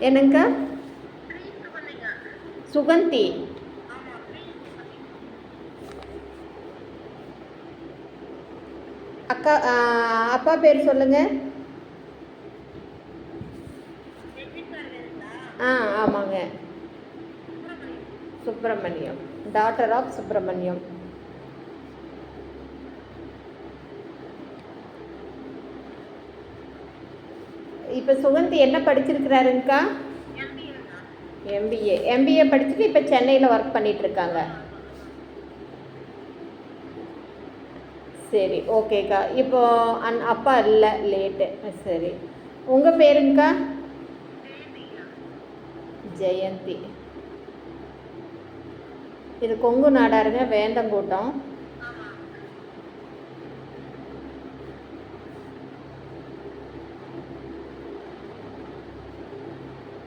என்னங்கக்கா சுகந்தி. அக்கா அப்பா பேர் சொல்லுங்க. ஆ ஆமாங்க. சுப்பிரமணியம். டாட்டர் ஆஃப் சுப்பிரமணியம் இப்போ சுகந்தி என்ன படிச்சிருக்கிறாருங்கக்கா எம்பிஏ எம்பிஏ படிச்சுட்டு இப்போ சென்னையில் ஒர்க் பண்ணிட்டு இருக்காங்க சரி ஓகேக்கா இப்போ அன் அப்பா இல்லை லேட்டு சரி. உங்கள் பேருங்கக்கா ஜெயந்தி. இது கொங்கு நாடாருங்க வேந்தங்கூட்டம்.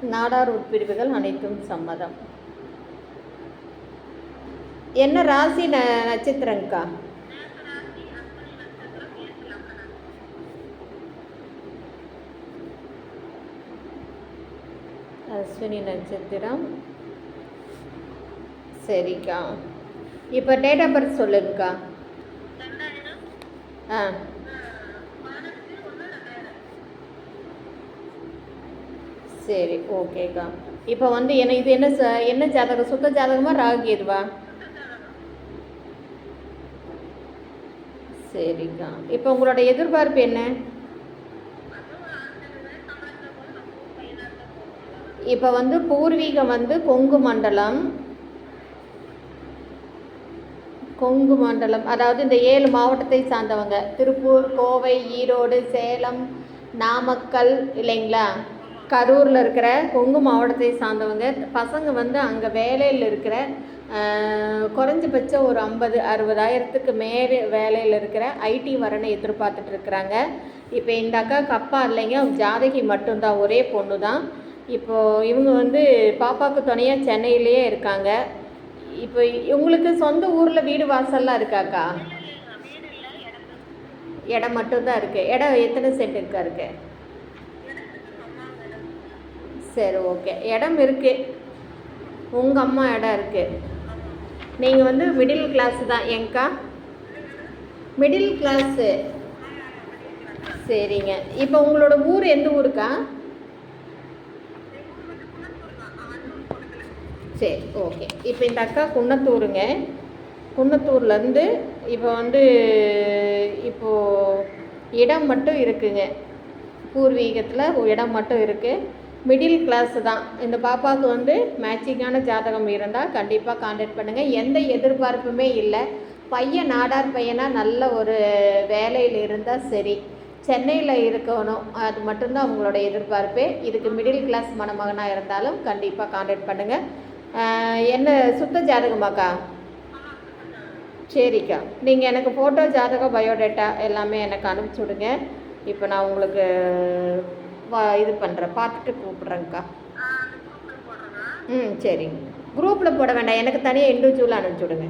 நாடார் உட்பிரிவுகள் அனைத்தும் சம்மதம். என்ன ராசி ந நட்சத்திரங்க்கா அஸ்வினி நட்சத்திரம். சரிக்கா. இப்போ டேட் ஆஃப் பர்த் சொல்லுங்கக்கா. ஆ. சரி ஓகேக்கா இப்போ வந்து என்ன இது என்ன ச- என்ன ஜாதகம்? சுத்த ஜாதகமா ராகு சரிக்கா. இப்போ உங்களோட எதிர்பார்ப்பு என்ன? இப்போ வந்து பூர்வீகம் வந்து கொங்கு மண்டலம். கொங்கு மண்டலம். அதாவது இந்த ஏழு மாவட்டத்தை சார்ந்தவங்க. திருப்பூர் கோவை ஈரோடு சேலம் நாமக்கல் இல்லைங்களா? கரூரில் இருக்கிற கொங்கு மாவட்டத்தை சார்ந்தவங்க. பசங்க வந்து அங்கே வேலையில் இருக்கிற குறைஞ்சபட்சம் ஒரு ஐம்பது அறுபதாயிரத்துக்கு மேலே வேலையில் இருக்கிற ஐடி வரனை எதிர்பார்த்துட்டு இருக்கிறாங்க. இப்போ இந்த அக்காவுக்கு அப்பா இல்லைங்க. ஜாதகி மட்டும்தான். ஒரே பொண்ணு தான் இப்போது இவங்க வந்து பாப்பாவுக்கு துணையாக சென்னையிலேயே இருக்காங்க. இப்போ உங்களுக்கு சொந்த ஊரில் வீடு வாசல்லாம் இருக்காக்கா இடம் மட்டும்தான் இருக்குது இடம் எத்தனை சென்ட்டுக்கா இருக்குது சரி ஓகே. இடம் இருக்குது உங்கள் அம்மா இடம் இருக்குது நீங்கள் வந்து மிடில் கிளாஸ் தான். ஏங்க்கா மிடில் கிளாஸு சரிங்க. இப்போ உங்களோட ஊர் எந்த ஊருக்கா? சரி ஓகே. இப்போ இந்த அக்கா குன்னத்தூருங்க. குன்னத்தூர்லேருந்து இப்போ வந்து இப்போது இடம் மட்டும் இருக்குங்க. பூர்வீகத்தில் இடம் மட்டும் இருக்குது மிடில் கிளாஸ் தான். இந்த பாப்பாவுக்கு வந்து மேட்சிங்கான ஜாதகம் இருந்தால் கண்டிப்பாக காண்டாக்ட் பண்ணுங்கள் எந்த எதிர்பார்ப்புமே இல்லை. பையன் நாடார் பையனாக நல்ல ஒரு வேலையில் இருந்தால் சரி. சென்னையில் இருக்கணும். அது மட்டும்தான் அவங்களோட எதிர்பார்ப்பு. இதுக்கு மிடில் கிளாஸ் மணமகனாக இருந்தாலும் கண்டிப்பாக காண்டாக்ட் பண்ணுங்கள் என்ன சுத்த ஜாதகமாக்கா? சரிக்கா. நீங்கள் எனக்கு ஃபோட்டோ ஜாதகம் பயோடேட்டா எல்லாமே எனக்கு அனுப்பிச்சி விடுங்க இப்போ நான் உங்களுக்கு வா இது பண்ணுறேன் பார்த்துட்டு கூப்பிட்றேங்க்கா ம் சரிங்க குரூப்பில் போட வேண்டாம். எனக்கு தனியாக இண்டிவிஜுவலாக அனுப்பிச்சி விடுங்க.